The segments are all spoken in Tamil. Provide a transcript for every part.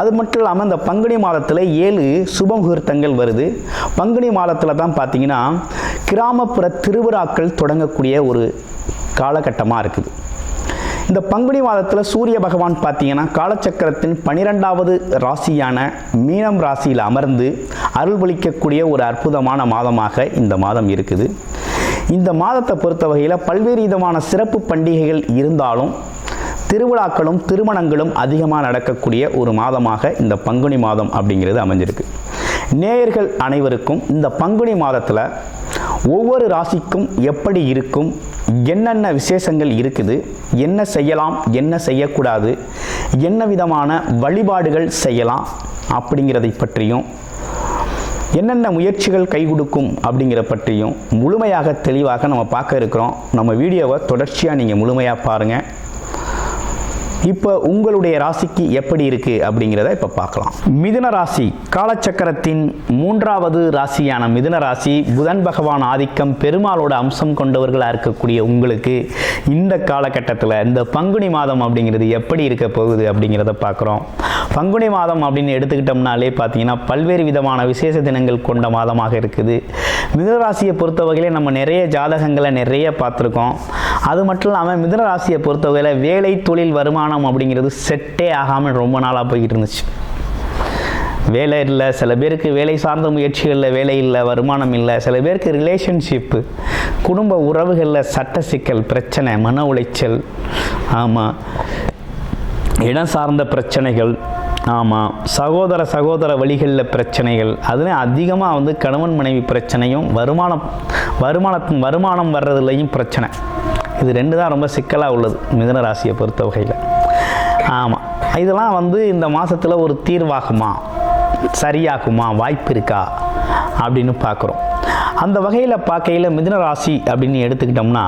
அது மட்டும் இல்லாமல் இந்த பங்குனி மாதத்தில் ஏழு சுப முகூர்த்தங்கள் வருது. பங்குனி மாதத்தில் தான் பார்த்தீங்கன்னா கிராமப்புற திருவிழாக்கள் தொடங்கக்கூடிய ஒரு காலகட்டமாக இருக்குது. இந்த பங்குனி மாதத்தில் சூரிய பகவான் பார்த்தீங்கன்னா காலச்சக்கரத்தின் பனிரெண்டாவது ராசியான மீனம் ராசியில் அமர்ந்து அருள்பளிக்கக்கூடிய ஒரு அற்புதமான மாதமாக இந்த மாதம் இருக்குது. இந்த மாதத்தை பொறுத்த வகையில் பல்வேறு விதமான சிறப்பு பண்டிகைகள் இருந்தாலும் திருவிழாக்களும் திருமணங்களும் அதிகமாக நடக்கக்கூடிய ஒரு மாதமாக இந்த பங்குனி மாதம் அப்படிங்கிறது அமைஞ்சிருக்கு. நேயர்கள் அனைவருக்கும் இந்த பங்குனி மாதத்தில் ஒவ்வொரு ராசிக்கும் எப்படி இருக்கும் என்னென்ன விசேஷங்கள் இருக்குது என்ன செய்யலாம் என்ன செய்யக்கூடாது என்ன விதமான வழிபாடுகள் செய்யலாம் அப்படிங்கிறதை பற்றியும் என்னென்ன முயற்சிகள் கை கொடுக்கும் அப்படிங்கிற பற்றியும் முழுமையாக தெளிவாக நம்ம பார்க்க இருக்கிறோம். நம்ம வீடியோவை தொடர்ச்சியாக நீங்கள் முழுமையாக பாருங்கள் இப்போ உங்களுடைய ராசிக்கு எப்படி இருக்குது அப்படிங்கிறத இப்போ பார்க்கலாம். மிதுன ராசி காலச்சக்கரத்தின் மூன்றாவது ராசியான மிதுன ராசி புதன் பகவான் ஆதிக்கம் பெருமாளோட அம்சம் கொண்டவர்களாக இருக்கக்கூடிய உங்களுக்கு இந்த காலகட்டத்தில் இந்த பங்குனி மாதம் அப்படிங்கிறது எப்படி இருக்க போகுது அப்படிங்கிறத பார்க்குறோம். பங்குனி மாதம் அப்படின்னு எடுத்துக்கிட்டோம்னாலே பார்த்தீங்கன்னா பல்வேறு விதமான விசேஷ தினங்கள் கொண்ட மாதமாக இருக்குது. மிதுன ராசியை பொறுத்த வகையிலே நம்ம நிறைய ஜாதகங்களை நிறைய பார்த்துருக்கோம். அது மட்டும் இல்லாமல் மிதன ராசியை பொறுத்தவரையில் வேலை தொழில் வருமானம் அப்படிங்கிறது செட்டே ஆகாமல் ரொம்ப நாளாக போய்கிட்டு இருந்துச்சு. வேலை இல்லை சில பேருக்கு வேலை சார்ந்த முயற்சிகளில் வேலை இல்லை வருமானம் இல்லை சில பேருக்கு ரிலேஷன்ஷிப்பு குடும்ப உறவுகளில் சட்ட சிக்கல் பிரச்சனை மன உளைச்சல் ஆமாம் இடம் சார்ந்த பிரச்சனைகள் ஆமாம் சகோதர சகோதர வழிகளில் பிரச்சனைகள் அதுலேயும் அதிகமாக வந்து கணவன் மனைவி பிரச்சனையும் வருமானம் வருமானத்தின் வருமானம் வர்றதுலையும் பிரச்சனை. இது ரெண்டு தான் ரொம்ப சிக்கலாக உள்ளது மிதுன ராசியை பொறுத்த வகையில். ஆமாம் இதெல்லாம் வந்து இந்த மாதத்தில் ஒரு தீர்வாகுமா? சரியாகுமா? வாய்ப்பு இருக்கா? அப்படின்னு பார்க்குறோம் அந்த வகையில் பார்க்கையில் மிதுன ராசி அப்படின்னு எடுத்துக்கிட்டோம்னா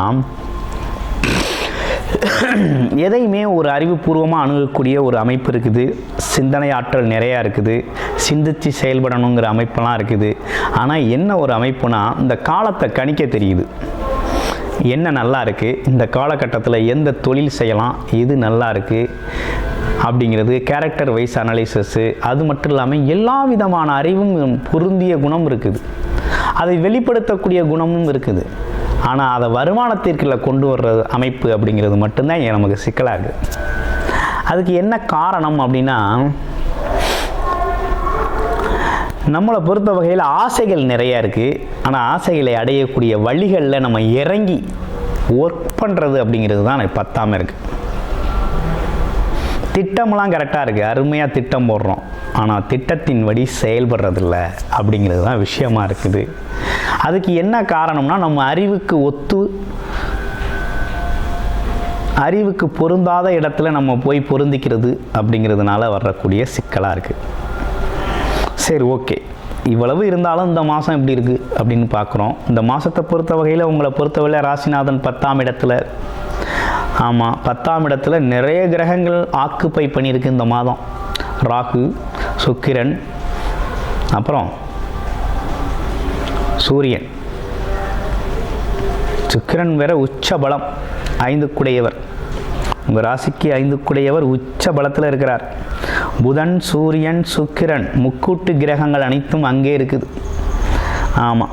எதையுமே ஒரு அறிவுபூர்வமாக அணுகக்கூடிய ஒரு அமைப்பு இருக்குது. சிந்தனை ஆற்றல் நிறையா இருக்குது. சிந்தித்து செயல்படணுங்கிற அமைப்பெல்லாம் இருக்குது. ஆனால் என்ன ஒரு அமைப்புனா இந்த காலத்தை கணிக்க தெரியுது. என்ன நல்லா இருக்குது இந்த காலகட்டத்தில் எந்த தொழில் செய்யலாம்? எது நல்லா இருக்குது அப்படிங்கிறது கேரக்டர் வைஸ் அனலைசஸ்ஸு அது மட்டும் இல்லாமல் எல்லா விதமான அறிவும் பொருந்திய குணம் இருக்குது. அதை வெளிப்படுத்தக்கூடிய குணமும் இருக்குது. ஆனால் அதை வருமானத்திற்குள்ள கொண்டு வர்ற அமைப்பு அப்படிங்கிறது மட்டும்தான் நமக்கு சிக்கலாகுது. அதுக்கு என்ன காரணம் அப்படின்னா நம்மளை பொறுத்த வகையில் ஆசைகள் நிறையா இருக்குது ஆனால் ஆசைகளை அடையக்கூடிய வழிகளில் நம்ம இறங்கி ஒர்க் பண்ணுறது அப்படிங்கிறது தான் எனக்கு பத்தாமல் இருக்குது திட்டமெல்லாம் கரெக்டாக இருக்குது அருமையாக திட்டம் போடுறோம். ஆனால் திட்டத்தின்படி செயல்படுறதில்ல அப்படிங்கிறது தான் விஷயமா இருக்குது. அதுக்கு என்ன காரணம்னா நம்ம அறிவுக்கு ஒத்து அறிவுக்கு பொருந்தாத இடத்துல நம்ம போய் பொருந்திக்கிறது அப்படிங்கிறதுனால வரக்கூடிய சிக்கலாக இருக்குது சரி ஓகே. இவ்வளவு இருந்தாலும் இந்த மாதம் எப்படி இருக்குது அப்படின்னு பார்க்குறோம். இந்த மாதத்தை பொறுத்த வகையில் உங்களை பொறுத்தவரை ராசிநாதன் பத்தாம் இடத்துல ஆமாம் பத்தாம் இடத்துல நிறைய கிரகங்கள் ஆக்குப்பை பண்ணியிருக்கு இந்த மாதம். ராகு சுக்கிரன் அப்புறம் சூரியன். சுக்கிரன் வேற உச்ச பலம் ஐந்துக்குடையவர். உங்கள் ராசிக்கு ஐந்துக்குடையவர் உச்ச பலத்தில் இருக்கிறார். புதன் சூரியன் சுக்கிரன் முக்கூட்டு கிரகங்கள் அனைத்தும் அங்கே இருக்குது. ஆமாம்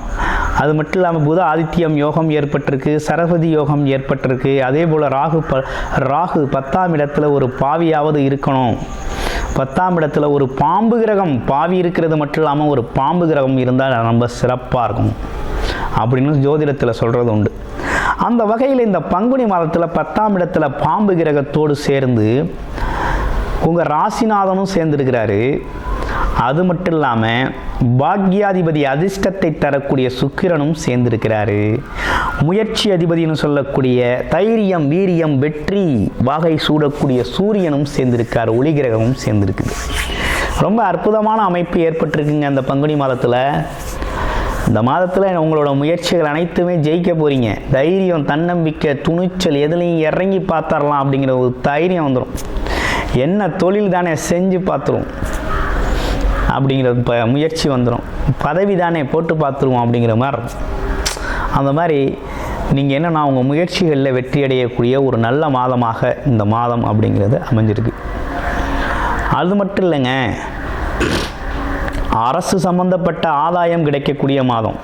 அது மட்டும் இல்லாமல் புத ஆதித்யம் யோகம் ஏற்பட்டிருக்கு சரஸ்வதி யோகம் ஏற்பட்டிருக்கு அதே போல் ராகு ப ராகு பத்தாம் இடத்துல ஒரு பாவியாவது இருக்கணும். பத்தாம் இடத்துல ஒரு பாம்பு கிரகம் பாவி இருக்கிறது மட்டும் இல்லாமல் ஒரு பாம்பு கிரகம் இருந்தால் ரொம்ப சிறப்பாக இருக்கும். அப்படின்னு ஜோதிடத்தில் சொல்கிறது உண்டு. அந்த வகையில் இந்த பங்குனி மாதத்தில் பத்தாம் இடத்துல பாம்பு கிரகத்தோடு சேர்ந்து உங்கள் ராசிநாதனும் சேர்ந்துருக்கிறாரு. அது மட்டும் இல்லாமல் பாக்யாதிபதி அதிர்ஷ்டத்தை தரக்கூடிய சுக்கிரனும் சேர்ந்திருக்கிறாரு. முயற்சி அதிபதினு சொல்லக்கூடிய தைரியம் வீரியம் வெற்றி வாகை சூடக்கூடிய சூரியனும் சேர்ந்திருக்கார் ஒளி கிரகமும் சேர்ந்திருக்குது. ரொம்ப அற்புதமான அமைப்பு ஏற்பட்டிருக்குங்க அந்த பங்குனி மாதத்தில். இந்த மாதத்தில் உங்களோட முயற்சிகள் அனைத்துமே ஜெயிக்க போகிறீங்க தைரியம் தன்னம்பிக்கை துணிச்சல் எதுலேயும் இறங்கி பார்த்தரலாம் அப்படிங்கிற ஒரு தைரியம் வந்துடும் என்ன தொழில் தானே செஞ்சு பார்த்துருவோம் அப்படிங்கிற ப முயற்சி வந்துடும் பதவி தானே போட்டு பார்த்துருவோம் அப்படிங்கிற மாதிரி இருக்கும். அந்த மாதிரி நீங்கள் என்னென்னா உங்கள் முயற்சிகளில் வெற்றி அடையக்கூடிய ஒரு நல்ல மாதமாக இந்த மாதம் அப்படிங்கிறது அமைஞ்சிருக்கு. அது மட்டும் இல்லைங்க அரசு சம்மந்தப்பட்ட ஆதாயம் கிடைக்கக்கூடிய மாதம்.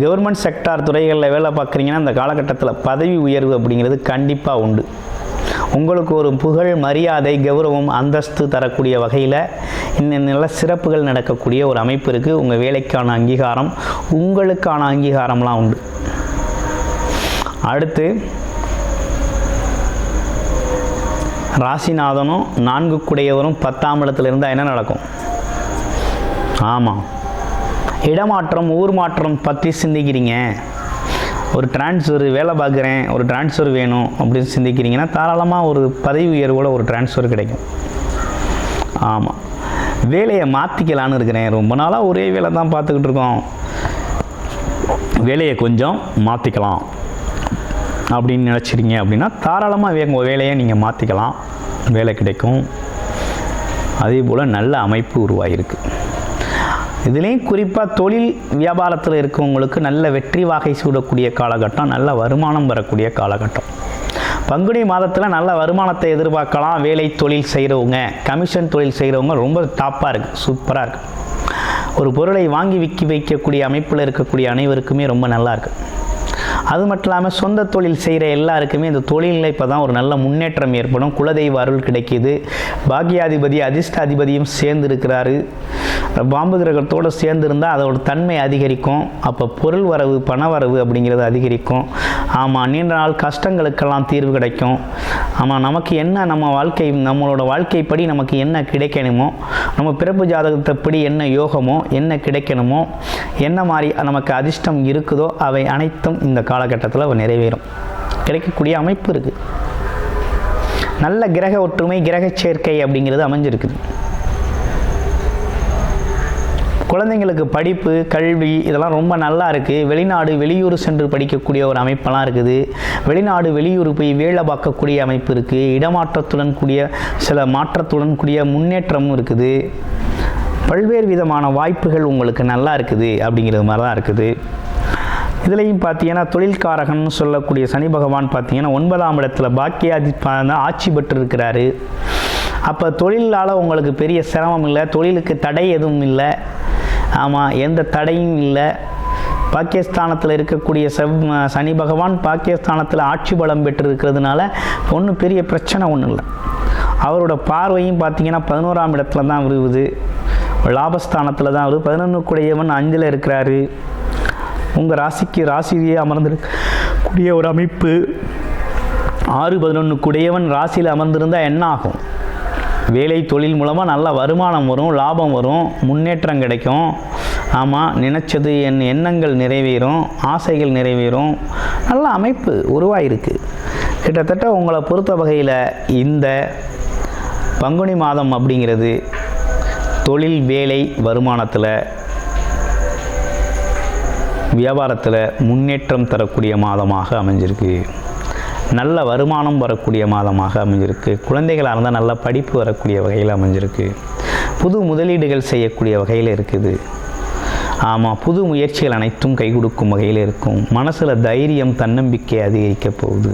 கவர்மெண்ட் செக்டார் துறைகளில் வேலை பார்க்குறீங்கன்னா இந்த காலகட்டத்தில் பதவி உயர்வு அப்படிங்கிறது கண்டிப்பாக உண்டு. உங்களுக்கு ஒரு புகழ் மரியாதை கௌரவம் அந்தஸ்து தரக்கூடிய வகையில் இன்னும் நல்ல சிறப்புகள் நடக்கக்கூடிய ஒரு அமைப்பு இருக்குது உங்கள் வேலைக்கான அங்கீகாரம் உங்களுக்கான அங்கீகாரம்லாம் உண்டு. அடுத்து ராசிநாதனும் நான்கு குடையவரும் பத்தாம் இடத்துல இருந்தால் என்ன நடக்கும்? ஆமாம் இடமாற்றம் ஊர் மாற்றம் பற்றி சிந்திக்கிறீங்க. ஒரு டிரான்ஸ்ஃபர் வேலை பார்க்குறேன் ஒரு டிரான்ஸ்ஃபர் வேணும் அப்படின்னு சிந்திக்கிறீங்கன்னா தாராளமாக ஒரு பதவி உயர்வோட ஒரு டிரான்ஸ்ஃபர் கிடைக்கும். ஆமாம் வேலையை மாற்றிக்கலான்னு இருக்கிறேன். ரொம்ப நாளாக ஒரே வேலை தான் பார்த்துக்கிட்டு இருக்கோம். வேலையை கொஞ்சம் மாற்றிக்கலாம் அப்படின்னு நினச்சிருங்க அப்படின்னா தாராளமாக வே உங்கள் வேலையை நீங்கள் மாற்றிக்கலாம் வேலை கிடைக்கும். அதே போல் நல்ல அமைப்பு உருவாகிருக்கு இதுலேயும் குறிப்பாக தொழில் வியாபாரத்தில் இருக்கவங்களுக்கு நல்ல வெற்றி வாகை சூடக்கூடிய காலகட்டம் நல்ல வருமானம் வரக்கூடிய காலகட்டம். பங்குனி மாதத்தில் நல்ல வருமானத்தை எதிர்பார்க்கலாம். வேலை தொழில் செய்கிறவங்க கமிஷன் தொழில் செய்கிறவங்க ரொம்ப டாப்பாக இருக்குது சூப்பராக இருக்குது ஒரு பொருளை வாங்கி விற்கி வைக்கக்கூடிய அமைப்பில் இருக்கக்கூடிய அனைவருக்குமே ரொம்ப நல்லா இருக்குது அது மட்டும் இல்லாமல் சொந்த தொழில் செய்கிற எல்லாருக்குமே இந்த தொழிலில் இப்போ தான் ஒரு நல்ல முன்னேற்றம் ஏற்படும். குலதெய்வ அருள் கிடைக்கிது. பாக்கியாதிபதி அதிர்ஷ்டாதிபதியும் சேர்ந்து இருக்கிறாரு பாம்பு கிரகத்தோடு சேர்ந்து இருந்தால் அதோட தன்மை அதிகரிக்கும். அப்போ பொருள் வரவு பண வரவு அப்படிங்கிறது அதிகரிக்கும். ஆமாம் நீண்ட நாள் கஷ்டங்களுக்கெல்லாம் தீர்வு கிடைக்கும். ஆமாம் நமக்கு என்ன நம்ம வாழ்க்கை நம்மளோட வாழ்க்கைப்படி நமக்கு என்ன கிடைக்கணுமோ நம்ம பிறப்பு ஜாதகத்தைப்படி என்ன யோகமோ என்ன கிடைக்கணுமோ என்ன மாதிரி நமக்கு அதிர்ஷ்டம் இருக்குதோ அவை அனைத்தும் இந்த காலகட்டத்தில் நிறைவேறும். கிடைக்கக்கூடிய அமைப்பு இருக்குது நல்ல கிரக ஒற்றுமை கிரக சேர்க்கை அப்படிங்கிறது அமைஞ்சிருக்குது. குழந்தைங்களுக்கு படிப்பு கல்வி இதெல்லாம் ரொம்ப நல்லா இருக்குது வெளிநாடு வெளியூர் சென்று படிக்கக்கூடிய ஒரு அமைப்பெல்லாம் இருக்குது. வெளிநாடு வெளியூர் போய் வேலை பார்க்கக்கூடிய அமைப்பு இருக்குது இடமாற்றத்துடன் கூடிய சில மாற்றத்துடன் கூடிய முன்னேற்றமும் இருக்குது. பல்வேறு விதமான வாய்ப்புகள் உங்களுக்கு நல்லா இருக்குது அப்படிங்கிறது மாதிரி தான் இருக்குது. இதுலேயும் பார்த்தீங்கன்னா தொழில்காரகன் சொல்லக்கூடிய சனி பகவான் பார்த்தீங்கன்னா ஒன்பதாம் இடத்துல பாக்கியாதி ஆட்சி பெற்று இருக்கிறாரு அப்போ தொழிலால் உங்களுக்கு பெரிய சிரமம் இல்லை. தொழிலுக்கு தடை எதுவும் இல்லை. ஆமாம் எந்த தடையும் இல்லை. பாகிஸ்தானத்தில் இருக்கக்கூடிய செவ் சனி பகவான் பாகிஸ்தானத்தில் ஆட்சி பலம் பெற்று இருக்கிறதுனால ஒன்றும் பெரிய பிரச்சனை ஒன்றும் இல்லை. அவரோட பார்வையும் பார்த்தீங்கன்னா பதினோராம் இடத்துல தான் விருவுது. லாபஸ்தானத்தில் தான் வருது பதினொன்று கூடியவன் அஞ்சில் இருக்கிறாரு. உங்கள் ராசிக்கு ராசியே அமர்ந்திருக்கக்கூடிய ஒரு அமைப்பு. ஆறு பதினொன்று ராசியில் அமர்ந்திருந்தால் என்ன ஆகும்? வேலை தொழில் மூலமாக நல்ல வருமானம் வரும் லாபம் வரும் முன்னேற்றம் கிடைக்கும். ஆமாம் நினச்சது என் எண்ணங்கள் நிறைவேறும் ஆசைகள் நிறைவேறும். நல்ல அமைப்பு உருவாயிருக்கு. கிட்டத்தட்ட உங்களை பொறுத்த வகையில் இந்த பங்குனி மாதம் அப்படிங்கிறது தொழில் வேலை வருமானத்தில் வியாபாரத்தில் முன்னேற்றம் தரக்கூடிய மாதமாக அமைஞ்சிருக்கு. நல்ல வருமானம் வரக்கூடிய மாதமாக அமைஞ்சிருக்கு. குழந்தைகளாக இருந்தால் நல்ல படிப்பு வரக்கூடிய வகையில் அமைஞ்சிருக்கு. புது முதலீடுகள் செய்யக்கூடிய வகையில் இருக்குது. ஆமாம் புது முயற்சிகள் அனைத்தும் கை கொடுக்கும் வகையில் இருக்கும். மனசில் தைரியம் தன்னம்பிக்கை அதிகரிக்க போகுது.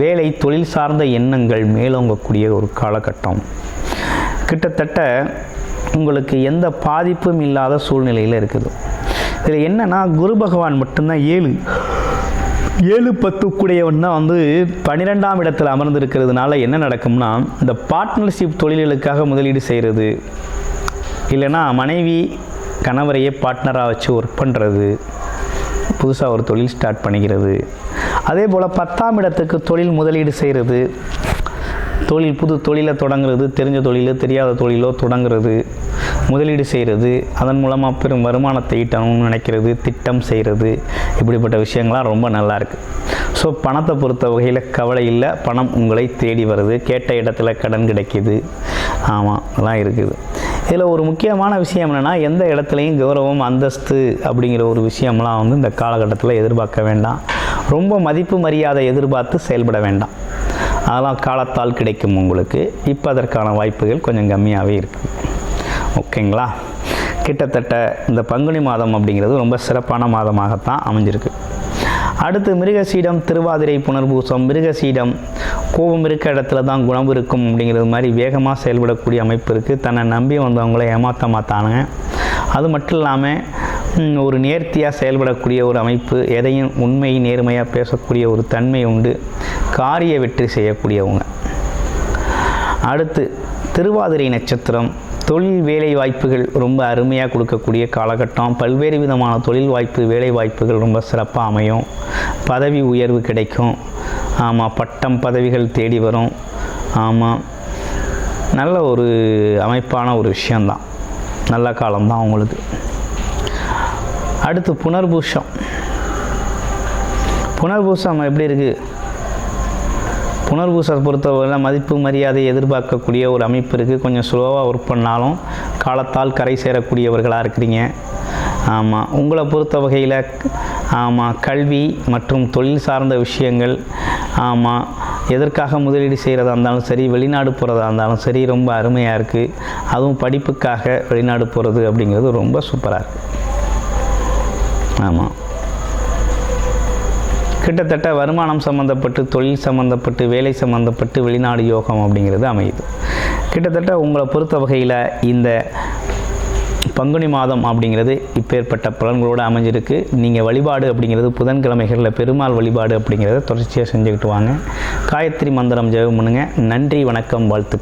வேலை தொழில் சார்ந்த எண்ணங்கள் மேலோங்கக்கூடிய ஒரு காலகட்டம். கிட்டத்தட்ட உங்களுக்கு எந்த பாதிப்பும் இல்லாத சூழ்நிலையில் இருக்குது. இதில் என்னென்னா குரு பகவான் மட்டும்தான் ஏழு. ஏழு பத்துக்குடையவன் தான் வந்து பன்னிரெண்டாம் இடத்தில் அமர்ந்திருக்கிறதுனால என்ன நடக்கும்னா இந்த பார்ட்னர்ஷிப் தொழில்களுக்காக முதலீடு செய்கிறது இல்லைன்னா மனைவி கணவரையே பார்ட்னராக வச்சு ஒர்க் பண்ணுறது புதுசாக ஒரு தொழில் ஸ்டார்ட் பண்ணிக்கிறது. அதே போல் பத்தாம் இடத்துக்கு தொழில் முதலீடு செய்கிறது தொழில் புது தொழிலை தொடங்குறது தெரிஞ்ச தொழிலோ தெரியாத தொழிலோ தொடங்குறது முதலீடு செய்கிறது அதன் மூலமாக பெரும் வருமானத்தை ஈட்டணும்னு நினைக்கிறது திட்டம் செய்கிறது இப்படிப்பட்ட விஷயங்கள்லாம் ரொம்ப நல்லா இருக்குது ஸோ பணத்தை பொறுத்த வகையில் கவலை இல்லை பணம் உங்களை தேடி வருது கேட்ட இடத்துல கடன் கிடைக்கிது. ஆமாம் அதெல்லாம் இருக்குது. இதில் ஒரு முக்கியமான விஷயம் என்னென்னா எந்த இடத்துலையும் கௌரவம் அந்தஸ்து அப்படிங்கிற ஒரு விஷயம்லாம் வந்து இந்த காலகட்டத்தில் எதிர்பார்க்க வேண்டாம். ரொம்ப மதிப்பு மரியாதை எதிர்பார்த்து செயல்பட வேண்டாம். அதெல்லாம் காலத்தால் கிடைக்கும் உங்களுக்கு. இப்போ அதற்கான வாய்ப்புகள் கொஞ்சம் கம்மியாகவே இருக்குது ஓகேங்களா? கிட்டத்தட்ட இந்த பங்குனி மாதம் அப்படிங்கிறது ரொம்ப சிறப்பான மாதமாகத்தான் அமைஞ்சிருக்கு. அடுத்து மிருகசீடம் திருவாதிரை புனர்பூசம் மிருகசீடம் கோபம் இருக்க இடத்துல தான் குணம் இருக்கும் அப்படிங்கிறது மாதிரி வேகமாக செயல்படக்கூடிய அமைப்பு இருக்குது தன்னை நம்பி வந்தவங்கள ஏமாற்ற மாத்தானுங்க அது மட்டும் இல்லாமல் ஒரு நேர்த்தியாக செயல்படக்கூடிய ஒரு அமைப்பு எதையும் உண்மை நேர்மையாக பேசக்கூடிய ஒரு தன்மை உண்டு. காரிய வெற்றி செய்யக்கூடியவங்க. அடுத்து திருவாதிரை நட்சத்திரம் தொழில் வேலை வாய்ப்புகள் ரொம்ப அருமையாக கொடுக்கக்கூடிய காலகட்டம். பல்வேறு விதமான தொழில் வாய்ப்பு வேலை வாய்ப்புகள் ரொம்ப சிறப்பாக அமையும். பதவி உயர்வு கிடைக்கும். ஆமாம் பட்டம் பதவிகள் தேடி வரும். ஆமாம் நல்ல ஒரு அமைப்பான ஒரு விஷயந்தான் நல்ல காலம்தான் உங்களுக்கு. அடுத்து புனர்பூஷம் புனர்பூசம் எப்படி இருக்குது புனர்பூசத்தை பொறுத்தவரை மதிப்பு மரியாதை எதிர்பார்க்கக்கூடிய ஒரு அமைப்பு இருக்குது கொஞ்சம் ஸ்லோவாக ஒர்க் பண்ணாலும் காலத்தால் கரை சேரக்கூடியவர்களாக இருக்கிறீங்க. ஆமாம் உங்களை பொறுத்த வகையில் ஆமாம் கல்வி மற்றும் தொழில் சார்ந்த விஷயங்கள் ஆமாம் எதற்காக முதலீடு செய்கிறதா இருந்தாலும் சரி வெளிநாடு போகிறதா இருந்தாலும் சரி ரொம்ப அருமையாக இருக்குது அதுவும் படிப்புக்காக வெளிநாடு போகிறது அப்படிங்கிறது ரொம்ப சூப்பராக இருக்குது ஆமாம் கிட்டத்தட்ட வருமானம் சம்மந்தப்பட்டு தொழில் சம்மந்தப்பட்டு வேலை சம்மந்தப்பட்டு வெளிநாடு யோகம் அப்படிங்கிறது அமையுது. கிட்டத்தட்ட உங்களை பொறுத்த வகையில் இந்த பங்குனி மாதம் அப்படிங்கிறது இப்பேற்பட்ட பலன்களோடு அமைஞ்சிருக்கு. நீங்கள் வழிபாடு அப்படிங்கிறது புதன்கிழமைகளில் பெருமாள் வழிபாடு அப்படிங்கிறத தொடர்ச்சியாக செஞ்சுக்கிட்டு வாங்க. காயத்ரி மந்திரம் ஜெபம் பண்ணுங்கள் நன்றி வணக்கம் வாழ்த்து